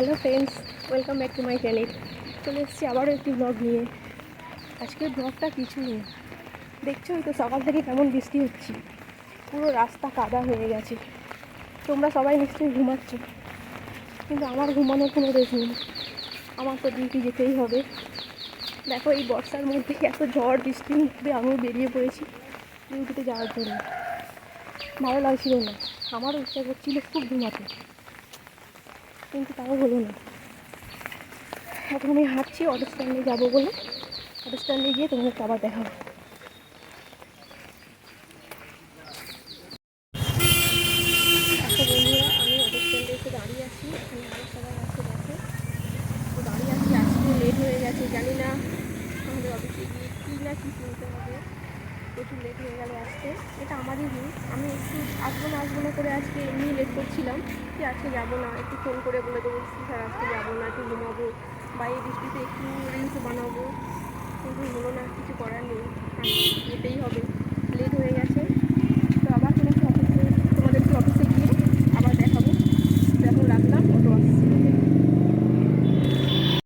Hello friends welcome back to my channel চলে এসেছি আবারও একটি ব্লগ নিয়ে। আজকের ব্লগটা কিছু নেই। দেখছোই তো সকাল থেকে কেমন বৃষ্টি হচ্ছে। পুরো রাস্তা কাদা হয়ে গেছে। তোমরা সবাই নিশ্চয়ই ঘুমাচ্ছ। কিন্তু আমার ঘুমানোর কোনো রেশ নেই। আমার তো ডিউটি যেতেই হবে। দেখো এই বর্ষার মধ্যে এত ঝড়, বৃষ্টির মধ্যে আমিও বেরিয়ে পড়েছি ডিউটিতে যাওয়ার জন্য। ভালো লাগছিল না। আমারও ইচ্ছা করছিল খুব ঘুমাতে। কিন্তু তাও হলো না। এখন আমি হাঁটছি অটো স্ট্যান্ডে যাব বলে। অটো স্ট্যান্ডে গিয়ে তোমাদেরকে আবার হয়ে গেছে, জানি না। আমাদের অফিসে গিয়ে না কিনতে হবে। প্রচুর লেট হয়ে গেল আসতে। এটা আমারই ভুল আমি একটু আসব না আসব না করে আজকে এমনি লেট করছিলাম কি আজকে যাব না। একটু ফোন করে বলে দেবো, স্যার, আজকে যাব না, একটু ঘুমাবো। বা বৃষ্টিতে একটু রিলস বানাবো। কিন্তু হলো না, কিছু করার নেই। আজকে যেতেই হবে।